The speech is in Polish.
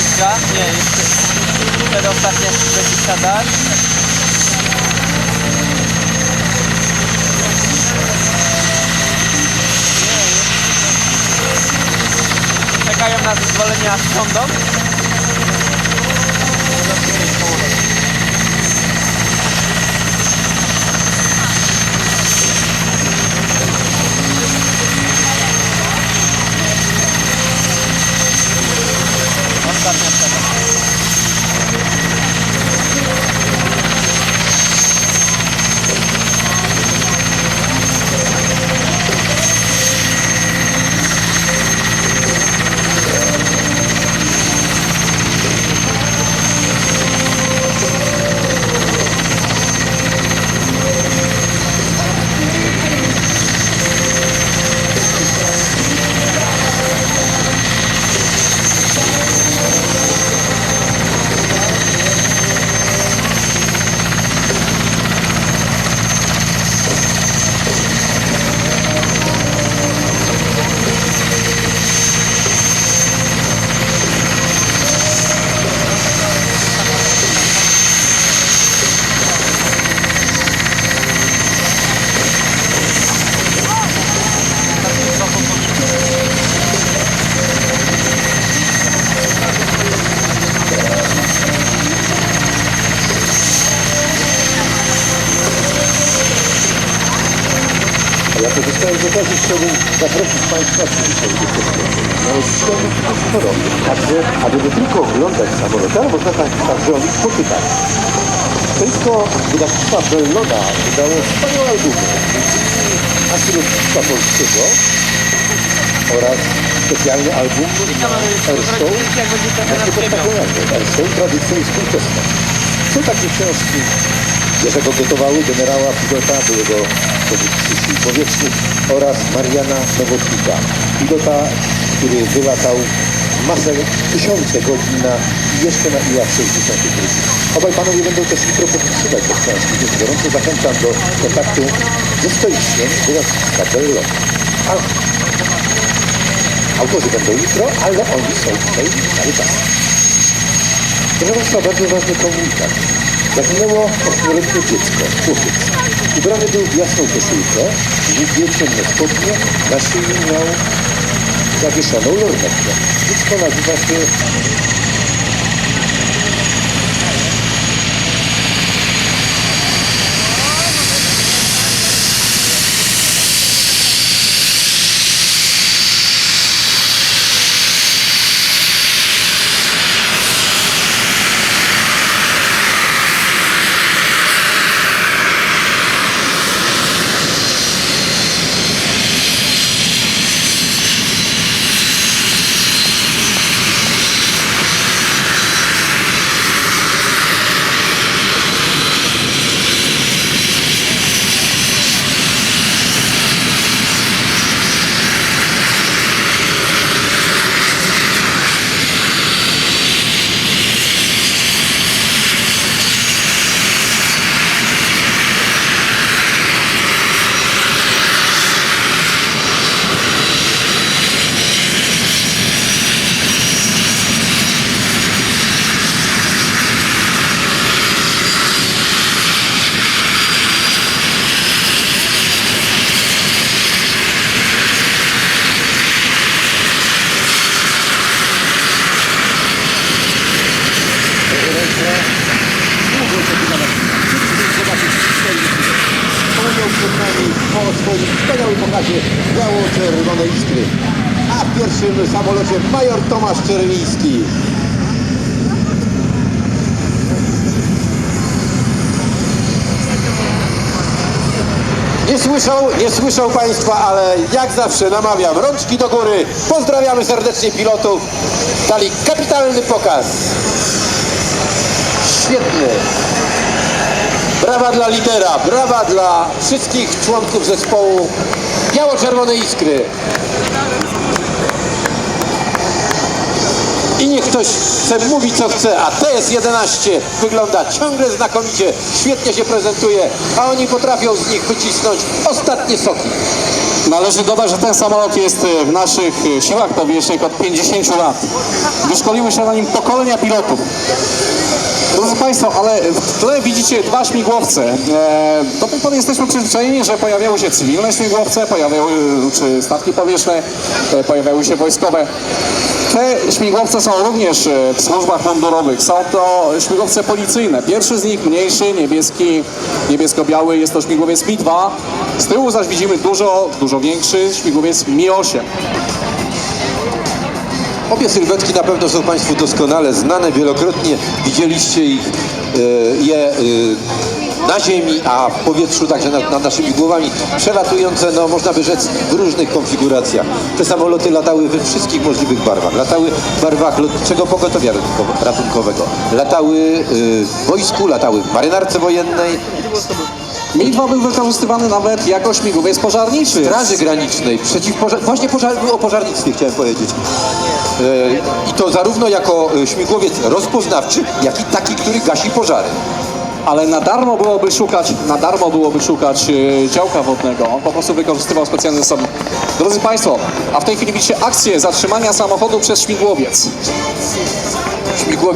Iskra. Nie, jeszcze przedostatnia wysiada. Czekają na zezwolenie sądą. Ostatnia scena. Korzystając z chciałbym zaprosić Państwa forum. Także, aby nie tylko oglądać samoloty, ale można tak, także o nich spotykać. Tylko wydawnictwa Bellona wydało wspaniałe albumy. Asylownictwa Polskiego oraz specjalny album Airstone, właśnie pod tradycja i współczesność. Są takie książki Jerzego Gotowały, generała pilota, byłego sił powietrznych oraz Mariana Nowotnika, pilota, który wylatał masę, tysiące godzin na jeszcze na ILA-62. Obaj panowie będą też jutro podpisywać te książki, więc gorąco zachęcam do kontaktu ze stoiczkiem wydawnictwa Bellon. A autorzy będą jutro, ale oni są tutaj cały czas. Proszę Państwa, bardzo ważny komunikat. Zaginęło 8-letnie dziecko, chłopiec. Ubrany był w jasną koszulkę, długie ciemne spodnie, na szyi miał zawieszoną lornetkę. Dziecko nazywa się przed nami o swoim wspaniałym pokazie biało-czerwonej iskry. A w pierwszym samolocie major Tomasz Czerwiński. Nie słyszą, nie słyszą Państwa, ale jak zawsze namawiam, rączki do góry. Pozdrawiamy serdecznie pilotów. Dali kapitalny pokaz. Świetny. Brawa dla lidera, brawa dla wszystkich członków zespołu Biało-Czerwonej Iskry. I niech ktoś chce mówi co chce, a TS-11 wygląda ciągle znakomicie, świetnie się prezentuje, a oni potrafią z nich wycisnąć ostatnie soki. Należy dodać, że ten samolot jest e, w naszych e, siłach powietrznych od 50 lat. Wyszkoliły się na nim pokolenia pilotów. Drodzy Państwo, ale w tle widzicie dwa śmigłowce. E, do tej pory jesteśmy przyzwyczajeni, że pojawiały się cywilne śmigłowce, pojawiały, czy statki powietrzne, e, pojawiały się wojskowe. Te śmigłowce są również e, w służbach mundurowych. Są to śmigłowce policyjne. Pierwszy z nich, mniejszy, niebieski, niebiesko-biały, jest to śmigłowiec Mi-2. Z tyłu zaś widzimy dużo, dużo większy śmigłowiec Mi-8. Obie sylwetki na pewno są Państwu doskonale znane, wielokrotnie widzieliście ich, e, je e, na ziemi, a w powietrzu, także nad, nad naszymi głowami, przelatujące, no można by rzec, w różnych konfiguracjach. Te samoloty latały we wszystkich możliwych barwach. Latały w barwach lotniczego pogotowia ratunkowego. Latały e, w wojsku, latały w marynarce wojennej, Mi-2 był wykorzystywany nawet jako śmigłowiec pożarniczy. Straży Granicznej, przeciwpożar... właśnie pożar... o pożarnictwie chciałem powiedzieć. E, I to zarówno jako e, śmigłowiec rozpoznawczy, jak i taki, który gasi pożary. ale na darmo byłoby szukać, na darmo byłoby szukać e, działka wodnego. On po prostu wykorzystywał specjalny zasoby. Drodzy Państwo, a w tej chwili widzicie akcję zatrzymania samochodu przez śmigłowiec. Śmigłowiec